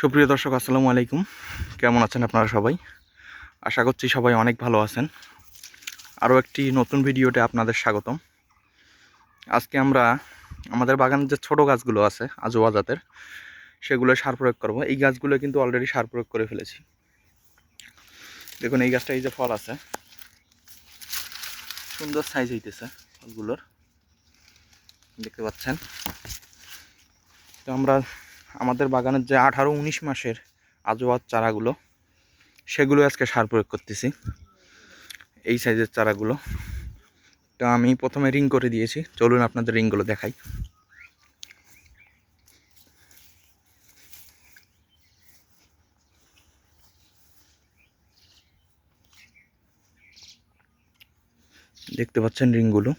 সুপ্রিয় দর্শক, আসসালামু আলাইকুম। কেমন আছেন আপনারা সবাই? আশা করছি সবাই অনেক ভালো আছেন। আরও একটি নতুন ভিডিওতে আপনাদের স্বাগতম। আজকে আমরা আমাদের বাগানের যে ছোট গাছগুলো আছে, আজোয়া জাতের, সেগুলো সার প্রয়োগ করব। এই গাছগুলো কিন্তু অলরেডি সার প্রয়োগ করে ফেলেছি। দেখুন, এই গাছটা এই যে ফল আছে। সুন্দর সাইজ হইতেছে ফলগুলোর। দেখতে পাচ্ছেন? তো আমরা আমাদের বাগানের যে আঠারো উনিশ মাসের আজোয়ার চারাগুলো, সেগুলো আজকে সার প্রয়োগ করতেছি। এই সাইজের চারাগুলো। তো আমি প্রথমে রিং করে দিয়েছি। চলুন আপনাদের রিংগুলো দেখাই। দেখতে পাচ্ছেন রিংগুলো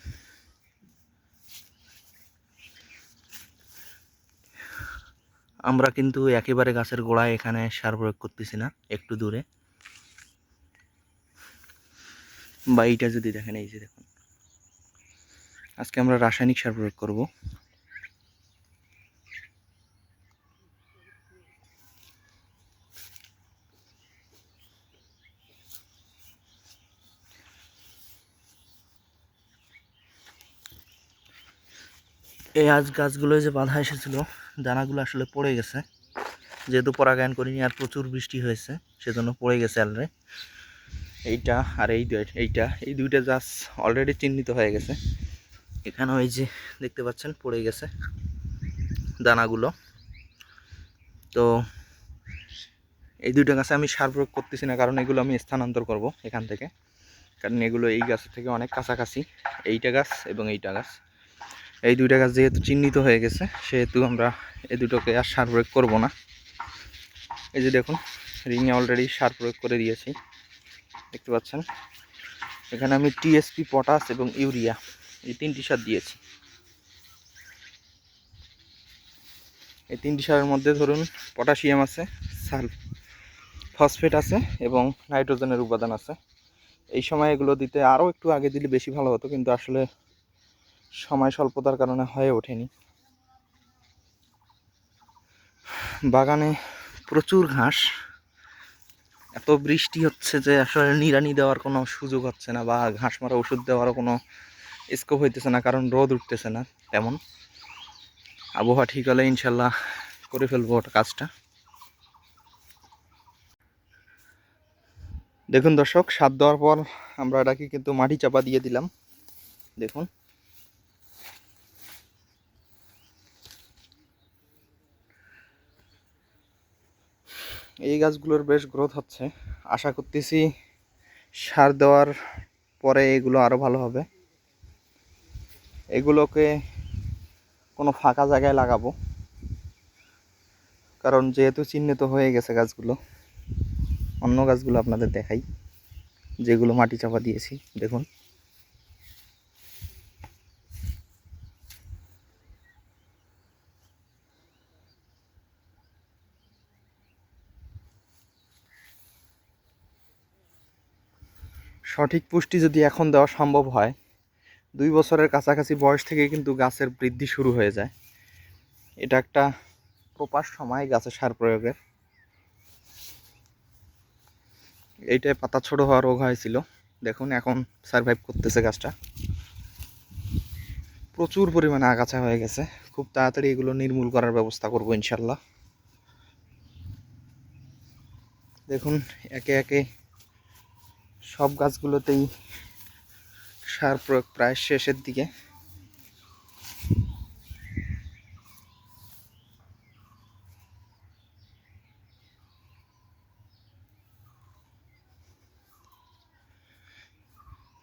আমরা কিন্তু একেবারে গাছের গোড়ায় এখানে সার প্রয়োগ করতেছি না, একটু দূরে। বা এইটা যদি দেখেন, এই যে দেখুন। আজকে আমরা রাসায়নিক সার প্রয়োগ করব। এই আজ গাছগুলো যে বাধা এসেছিল দানাগুলো আসলে পড়ে গেছে। যেহেতু পরাগায়ন করিনি, আর প্রচুর বৃষ্টি হয়েছে, সেজন্য পড়ে গেছে অলরে এইটা আর এই এইটা এই দুইটা গাছ অলরেডি চিহ্নিত হয়ে গেছে। এখানেও এই যে দেখতে পাচ্ছেন, পড়ে গেছে দানাগুলো। তো এই দুইটা গাছে আমি সার প্রয়োগ করতেছি না, কারণ এগুলো আমি স্থানান্তর করব এখান থেকে। কারণ এগুলো এই গাছের থেকে অনেক কাছাকাছি। এইটা গাছ এবং এইটা গাছ। এই দুইটা গাছ যেহেতু চিহ্নিত হয়ে গেছে, সেহেতু আমরা এই দুটোকে আর সার প্রয়োগ করব না। এই যে দেখুন রিংয়ে অলরেডি সার প্রয়োগ করে দিয়েছি। দেখতে পাচ্ছেন? এখানে আমি টিএসপি পটাশ এবং ইউরিয়া এই তিনটি সার দিয়েছি। এই তিনটি সারের মধ্যে ধরুন পটাশিয়াম আছে সাল ফসফেট আছে এবং নাইট্রোজেনের উপাদান আছে। এই সময় এগুলো দিতে আরও একটু আগে দিলে বেশি ভালো হতো, কিন্তু আসলে সময় স্বল্পতার কারণে হয়ে ওঠেনি। বাগানে প্রচুর ঘাস। এত বৃষ্টি হচ্ছে যে আসলে নিড়ানি দেওয়ার কোনো সুযোগ হচ্ছে না বা ঘাস মারা ওষুধ দেওয়ারও কোনো স্কোপ হইতেছে না, কারণ রোদ উঠতেছে না তেমন। আবহাওয়া ঠিক হলে ইনশাল্লাহ করে ফেলব ওটা কাজটা। দেখুন দর্শক, সাত দেওয়ার পর আমরা এটাকে কিন্তু মাটি চাপা দিয়ে দিলাম। দেখুন। এই গাছগুলোর বেশ গ্রোথ হচ্ছে। আশা করতেছি সার দেওয়ার পরে এগুলো আরও ভালো হবে। এগুলোকে কোনো ফাঁকা জায়গায় লাগাবো। কারণ যেহেতু চিহ্নিত হয়ে গেছে গাছগুলো, অন্য গাছগুলো আপনাদের দেখাই, যেগুলো মাটি চাপা দিয়েছি, দেখুন। সঠিক পুষ্টি যদি এখন দেওয়া সম্ভব হয়, দুই বছরের কাছাকাছি বয়স থেকে কিন্তু গাছের বৃদ্ধি শুরু হয়ে যায়। এটা একটা প্রপার সময় গাছের সার প্রয়োগের। এইটায় পাতা ছোট হওয়ার রোগ হয়েছিল। দেখুন, এখন সারভাইভ করতেছে গাছটা। প্রচুর পরিমাণে আগাছা হয়ে গেছে। খুব তাড়াতাড়ি এগুলো নির্মূল করার ব্যবস্থা করব ইনশাল্লাহ দেখুন, একে একে সব গাছগুলোতেই সার প্রয়োগ প্রায় শেষের দিকে।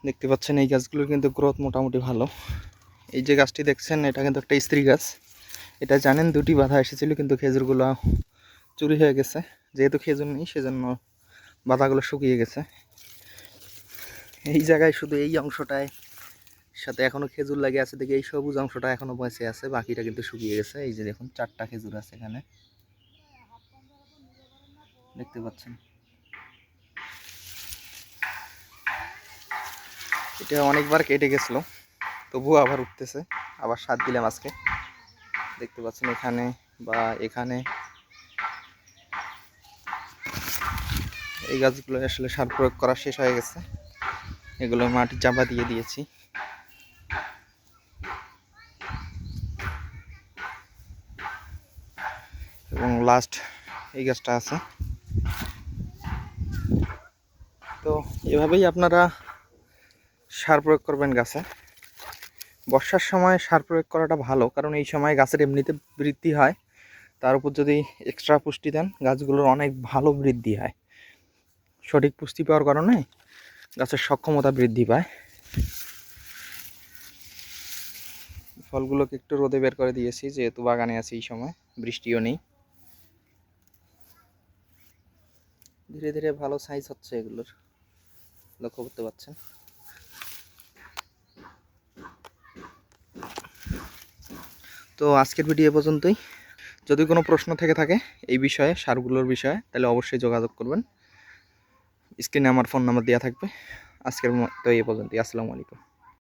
দেখতে পাচ্ছেন, এই গাছগুলোর কিন্তু গ্রোথ মোটামুটি ভালো। এই যে গাছটি দেখছেন, এটা কিন্তু একটা স্ত্রী গাছ। এটা জানেন দুটি বাধা এসেছিল, কিন্তু খেজুরগুলো চুরি হয়ে গেছে। যেহেতু খেজুর নেই, সেজন্য বাধাগুলো শুকিয়ে গেছে। এই জায়গায় শুধু এই অংশটায়, সাথে এখনও খেজুর লাগে আছে, দেখে এই সবুজ অংশটা এখনও বেঁচে আছে, বাকিটা কিন্তু শুকিয়ে গেছে, এই যে দেখুন চারটা খেজুর আছে এখানে। দেখতে পাচ্ছেন? এটা অনেকবার কেটে গেছিল, তবুও আবার উঠতেছে, আবার সাত দিলাম আজকে। দেখতে পাচ্ছেন এখানে বা এখানে। এই গাছগুলো আসলে সার প্রয়োগ করা শেষ হয়ে গেছে। এগুলো মাটি চাপা দিয়ে দিয়েছি। এবং লাস্ট এই গাছটা আছে। তো এভাবেই আপনারা সার প্রয়োগ করবেন গাছে। বর্ষার সময় সার প্রয়োগ করাটা ভালো, কারণ এই সময় গাছের এমনিতে বৃদ্ধি হয়। তার উপর যদি এক্সট্রা পুষ্টি দেন, গাছগুলোর অনেক ভালো বৃদ্ধি হয়। সঠিক পুষ্টি পাওয়ার কারণে গাছের সক্ষমতা বৃদ্ধি পায়। ফলগুলোকে একটু রোদে বের করে দিয়েছি, যেহেতু বাগানে আছে এই সময়, বৃষ্টিও নেই। ধীরে ধীরে ভালো সাইজ হচ্ছে এগুলোর, লক্ষ্য করতে পারছেন? তো আজকের ভিডিও পর্যন্তই। যদি কোনো প্রশ্ন থেকে থাকে এই বিষয়ে, সারগুলোর বিষয়ে, তাহলে অবশ্যই যোগাযোগ করবেন। স্ক্রিনে আমার ফোন নাম্বার দেওয়া থাকবে। আজকের মতো এই পর্যন্তই। আসসালামু আলাইকুম।